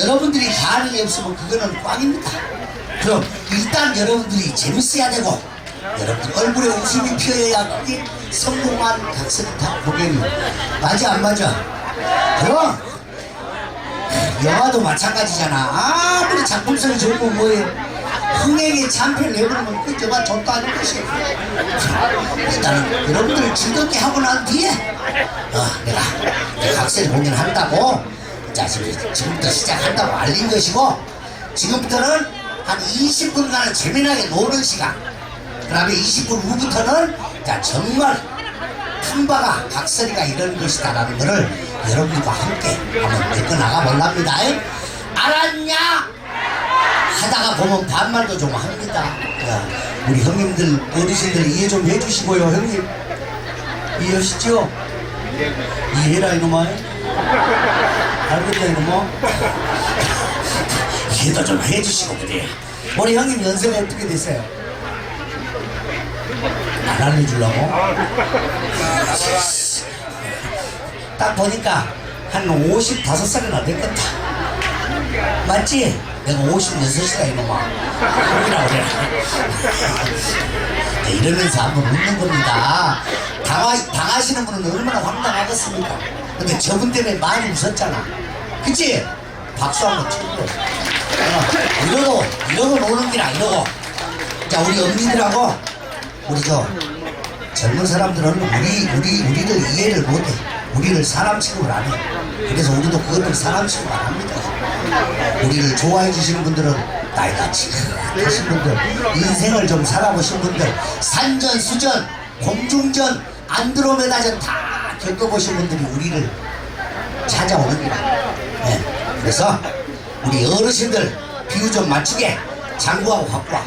여러분들이 반응이 없으면 그거는 꽝입니다. 그럼 일단 여러분들이 재밌어야 되고 여러분들 얼굴에 웃음이 피어야 그게 성공한 각설이다 보겠니 맞아 안 맞아? 그럼 영화도 마찬가지잖아. 아무리 작품성이 좋으면 뭐예요 흥행에 참패를 내버리면 그 영화 좋도 아닌 것이 일단은 여러분들을 즐겁게 하고 난 뒤에 어, 내가 내 각설 공연한다고 자 지금, 지금부터 시작한다고 알린 것이고 지금부터는 한 20분간은 재미나게 노는 시간. 그 다음에 20분 후부터는 자 정말 품바가 각설이가 이런 것이다 라는 것을 여러분들과 함께 한번 메꿔 나가볼랍니다. 알았냐? 하다가 보면 반말도 좀 합니다. 야, 우리 형님들 어르신들 이해 좀 해주시고요 형님. 이해하시죠? 이해라 이놈아 알겠다 이놈아 이해도 좀 해주시고 그래 우리 형님 연세가 어떻게 되세요? 안 알려주려고? 딱 보니까 한 55살이나 됐겠다. 맞지? 내가 56이다 이놈아. 형이라 그래. 네, 이러면서 한번 웃는 겁니다. 당하, 당하시는 분은 얼마나 황당하겠습니까? 근데 저분 때문에 많이 웃었잖아. 그치? 박수 한번 치고. 어, 이러고, 이러고 노는 기라, 이러고. 자, 우리 언니들하고, 우리 저, 젊은 사람들은 우리, 우리, 우리를 이해를 못해. 우리를 사람 취급을 안 해. 그래서 우리도 그것들 사람 취급 안 합니다. 우리를 좋아해 주시는 분들은 나이가 지긋하신 분들, 인생을 좀 살아보신 분들, 산전, 수전, 공중전, 안드로메다전 다 겪어보신 분들이 우리를 찾아오는 거야. 네. 그래서 우리 어르신들 비유 좀 맞추게 장구하고 와.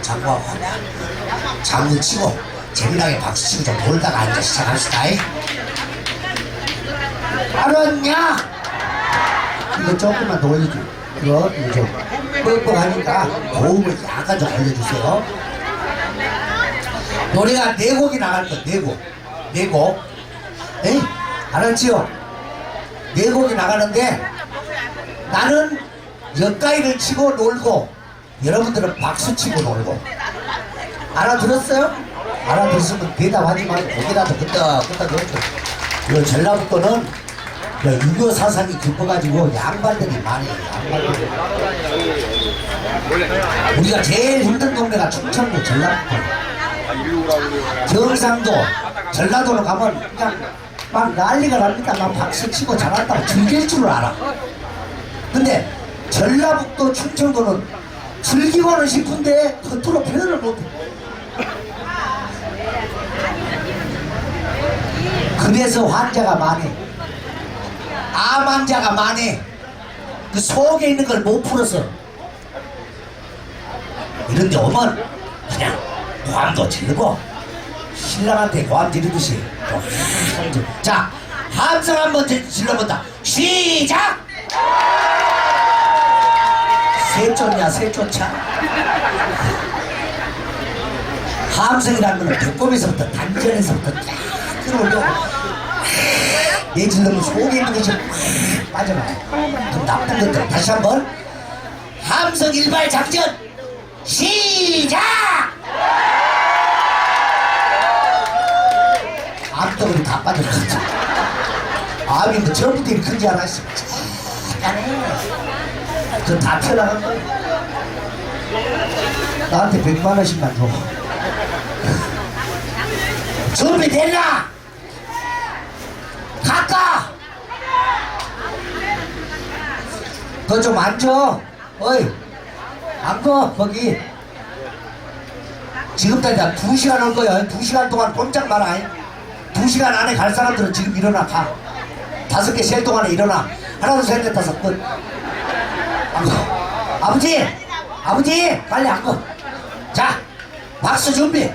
장구하고 와. 장구 치고 재미나게 박수 치고 좀 놀다가 앉아 시작합시다. 이. 알았냐? 이거 조금만 더 올려줘. 이거 좀 뻑뻑하니까 고음을 약간 좀 올려주세요. 노래가 네 곡이 나갈 거야. 네 곡. 네 곡. 에이? 알았지요? 네 곡이 나가는데 나는 역가이를 치고 놀고 여러분들은 박수 치고 놀고 알아들었어요? 알아들었으면 대답하지 말고 거기다도 끄떡끄떡 넣죠 이거 전라북도는 6.25 사상이 깊어가지고 양반들이 많아요 양반들이. 우리가 제일 힘든 동네가 충청도 전라북도. 경상도 전라도로 가면 그냥 막 난리가 납니다. 막 박수 치고 잘한다고 즐길 줄 알아. 근데 전라북도 충청도는 즐기고는 싶은데 겉으로 표현을 못해. 그래서 환자가 많이 암 환자가 많이 그 속에 있는 걸 못 풀어서 이런데 오면 그냥 고함도 지르고 신랑한테 고함 지르듯이. 자 함성 한번 지- 질러본다 시작 세조냐 세조차 함성이라는 거는 배꼽에서부터 단전에서부터 쫙 끌어올려 내질러면 속에 있는 것이 팍 빠져나와요. 그 나쁜 것들. 다시 한번. 함성 일발 작전. 시작! 암덩어리 다 빠져나갔죠. 암이 뭐 이렇게 큰지 알았어 약간해 그다 튀어나간 거야 나한테 100만 원씩만 줘. 준비됐나? 갈까? 너 좀 앉아. 어이, 앉아, 거기. 지금까지 두 시간 할 거야. 두 시간 동안 꼼짝 마라. 두 시간 안에 갈 사람들은 지금 일어나, 가. 다섯 개 셀 동안에 일어나. 하나, 둘, 셋, 넷, 다섯, 끝. 앉아. 아버지! 아버지! 빨리 앉아. 자, 박수 준비.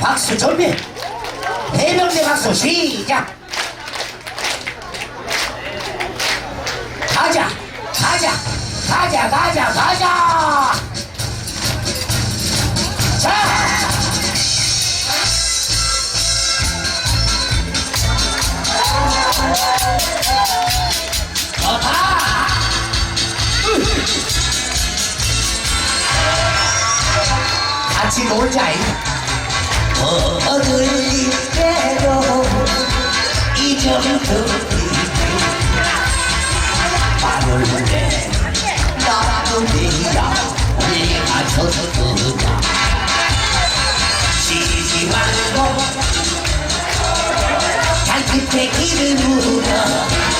박수 준비 대명대 박수 시작! 가자 가자 가자 가자 가자! 자! 같이 놀자 이 어들이 때로 잊어버리 마을에 나무리야 우리가 졌구나 쉬지 말고 달빛에 길을 물어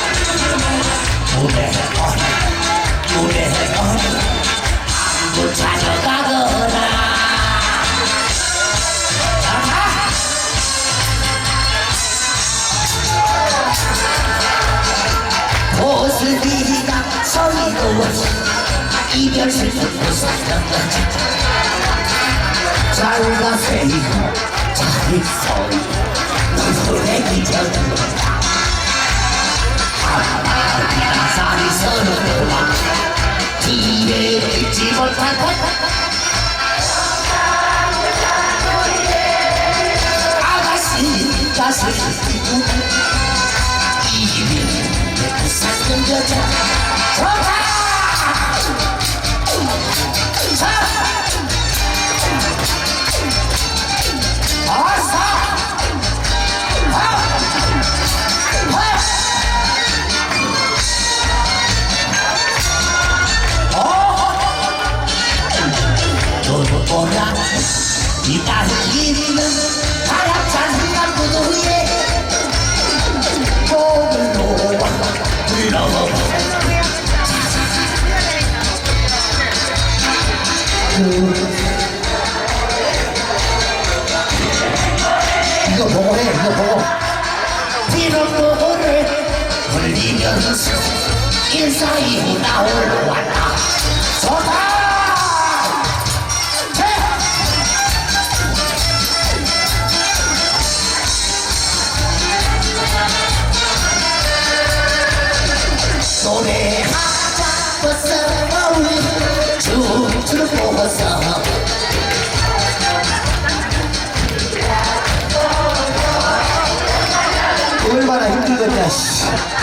잘 가세요 잘 있어요 너의 기적이다 하나하나 살이 서로와 뒤에 잊지 못한 것 일사이후 나올라 왔다. 좋다! 제! 노래하자 벗어 우리 춤추는 벗어. 얼마나 힘들겠냐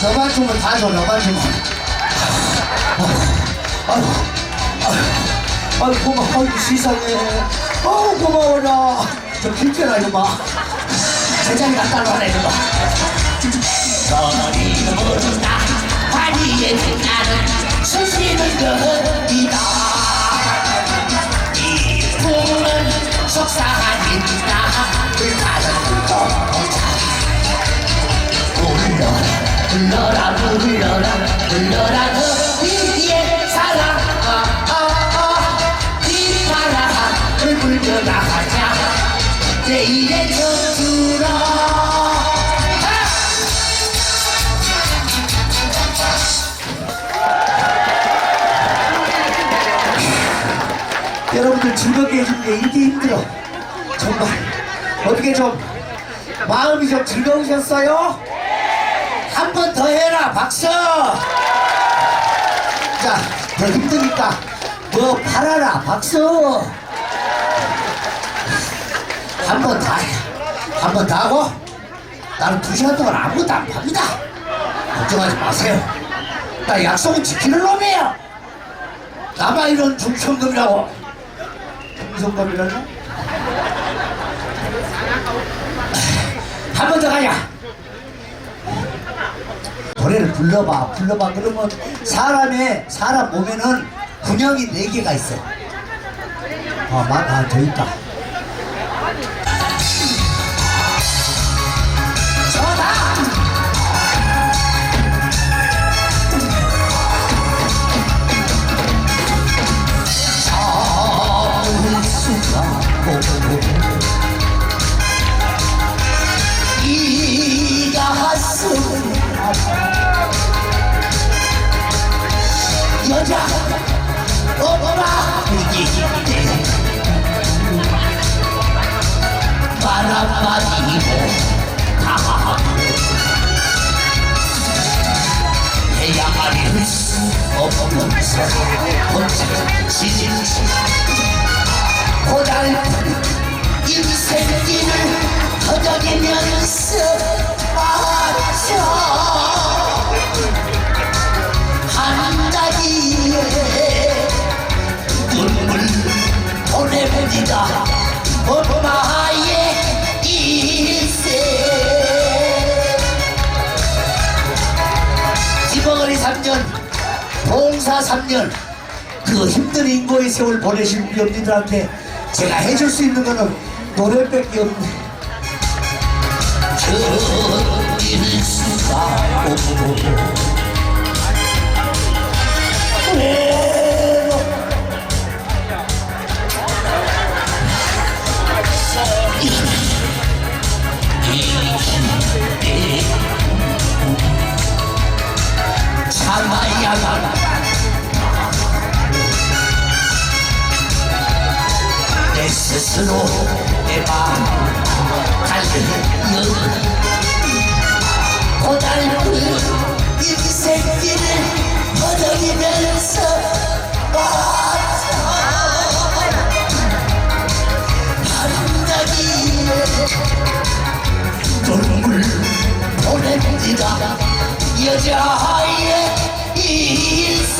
너만 주면 다 줘 너만 주면 아유 아유 아유 고마워 아유 세상에 아우 고마워라 저 이거 봐 세상에 갖다 놔라 봐 너희도 모른다 다리에 빛나는 수시는 것이다 이 꿈은 속삭인다 불타는 꽃차 불러라 불러라 불러라 불러라 그 위에 불며 나가자. 내일의 전투라 여러분들 즐겁게 해주는 게 이렇게 힘들어. 정말. 어떻게 좀 마음이 좀 즐거우셨어요? 한 번 더 해라 박수! 자 더 힘드니까 뭐 팔아라 박수 한 번다 해. 한번더 하고 나는 두 시간 동안 아무것도 안 팝니다. 걱정하지 마세요. 나 약속은 지키는 놈이에요. 나만 이런 중천금이라고. 중천금이라고? 한 번 더 가자 노래를 불러봐. 불러봐. 그러면 사람의 사람 몸에는 근형이 네 개가 있어. 어, 마, 아, 저 있다 가고 이 가슴 여자 엄마 바람마디고 가고 해야 할수 없으면서 혼자 지지치 고달픈 인생길을 허덕이면서 맞아 한다기에 눈물 보내봅니다. 엄마의 일생. 지방거리 3년, 봉사 3년, 그 힘든 인고의 세월 보내신 우리 언니들한테 제가 해줄 수 있는 거는 노래밖에 없네. 내 마음 달려 고달픈 인생길을 허덕이면서 바람나기에 눈물 보냅니다. 여자의 일생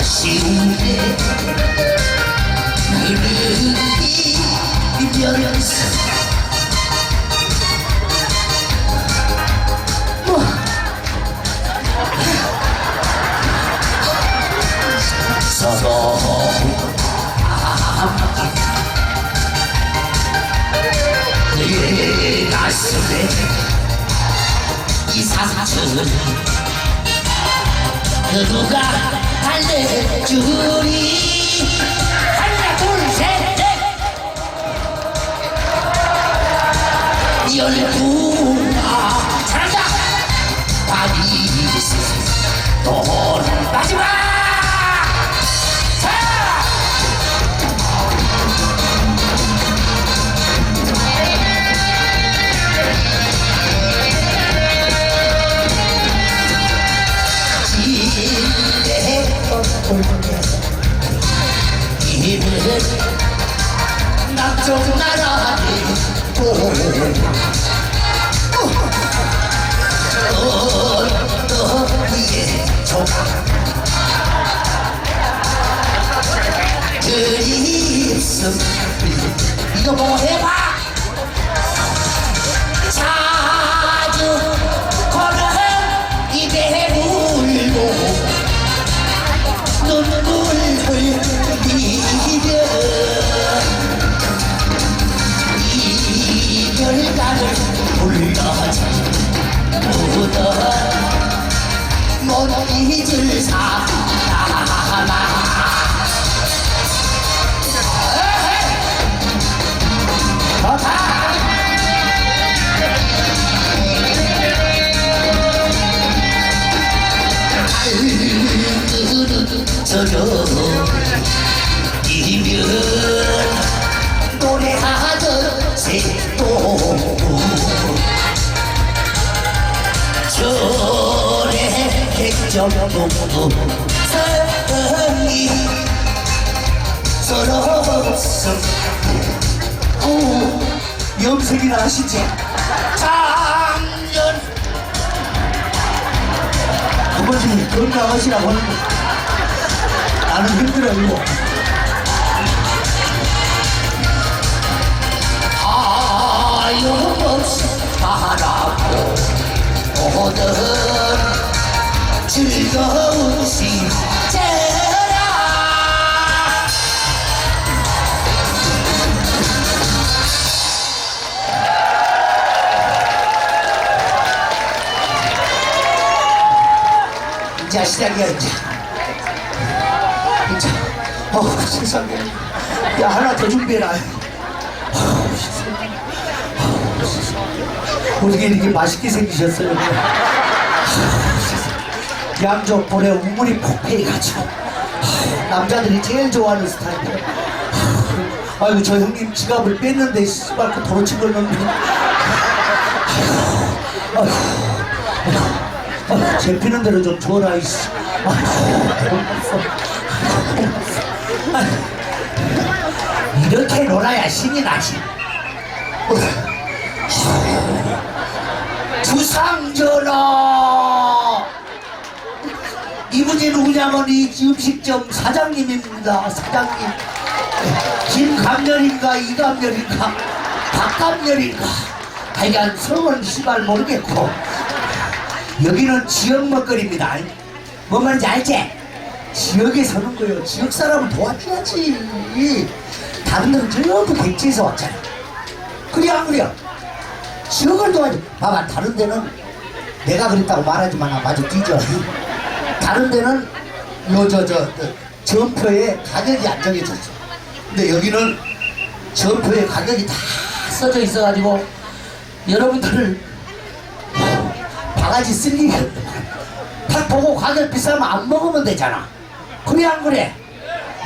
아쉬운데 그리면서 뭐 서로 함께 내 가슴에 이 상처를 그 누가 달래주리 하나 둘셋넷 열두가 잘한다. 파리스 돈 그립습 이거 뭐해 정도도 사랑이 서러웠어 오 염색이나 하시지 작년 아버지 건강하시라고 하는데 나는 힘들어요 아용없이 바라보 오던 즐거운 시제라 이제 시작이야 이제 이제 어 세상에 야 하나 더 준비해라 어우, 세상에. 어우, 세상에. 어떻게 이렇게 맛있게 생기셨어요 어우. 양쪽 볼에 우물이 폭패해가지고 어우, 남자들이 제일 좋아하는 스타일이에요 아이고 저 형님 지갑을 뺐는데 씨발 그 도로 친걸 넣는 아이고 아이고 아, 잡히는 대로 좀 줘라 이씨. 아, 이렇게 놀아야 신이 나지. 주상전하 이분이 누구냐면 이 음식점 사장님입니다 사장님 김감렬인가 이감렬인가 박감렬인가 하여간 성은 시발 모르겠고 여기는 지역 먹거리입니다. 뭔 말인지 알지? 지역에 사는 거요. 지역 사람을 도와줘야지. 다른 데는 전부 백지에서 왔잖아. 그래 안 그래? 지역을 도와줘. 봐봐 다른 데는 내가 그랬다고 말하지만 나 마저 뒤져. 다른 데는 요저저 전표에 가격이 안 정해졌어. 근데 여기는 전표에 가격이 다 써져 있어가지고 여러분들을 바가지 쓸 일이 없다. 딱 보고 가격 비싸면 안 먹으면 되잖아. 그래 안 그래?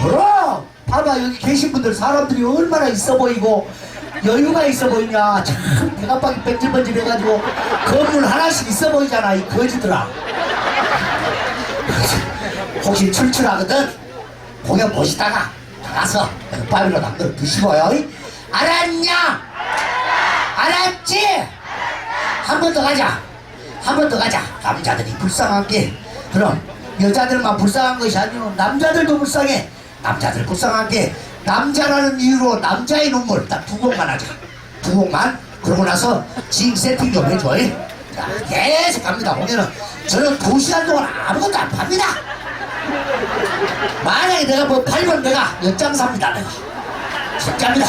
그럼 봐봐 여기 계신 분들 사람들이 얼마나 있어 보이고 여유가 있어 보이냐 참 배가빵이 뺀질뺀질 해가지고 건물 하나씩 있어 보이잖아 이 거지들아 혹시 출출하거든? 공연 보시다가 나가서 밥이라도 한그릇 드시고요. 알았냐? 알았지? 한 번 더 가자. 한 번 더 가자. 남자들이 불쌍한 게. 그럼 여자들만 불쌍한 것이 아니고 남자들도 불쌍해. 남자들 불쌍한 게 남자라는 이유로 남자의 눈물 딱 두 곡만 하자. 두 곡만. 그러고 나서 징 세팅 좀 해줘. 계속 갑니다. 공연은. 저는 두 시간 동안 아무것도 안 팝니다 만약에 내가 뭐 팔면 내가 연장 삽니다 내가. 진짜입니다.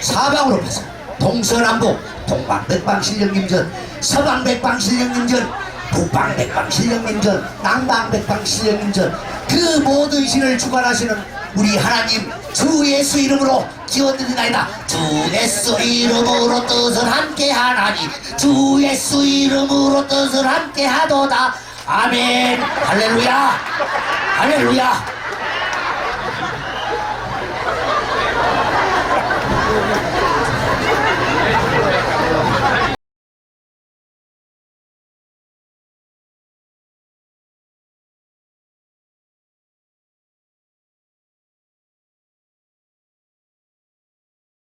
사방으로 파서. 동서남북 동방백방실령님전 서방백방실령님전 북방백방실령님전 남방백방실령님전. 그 모든 신을 주관하시는 우리 하나님 주 예수 이름으로 기원드리나이다. 주 예수 이름으로 뜻을 함께 하나니 주 예수 이름으로 뜻을 함께 하도다 아멘. 할렐루야. 할렐루야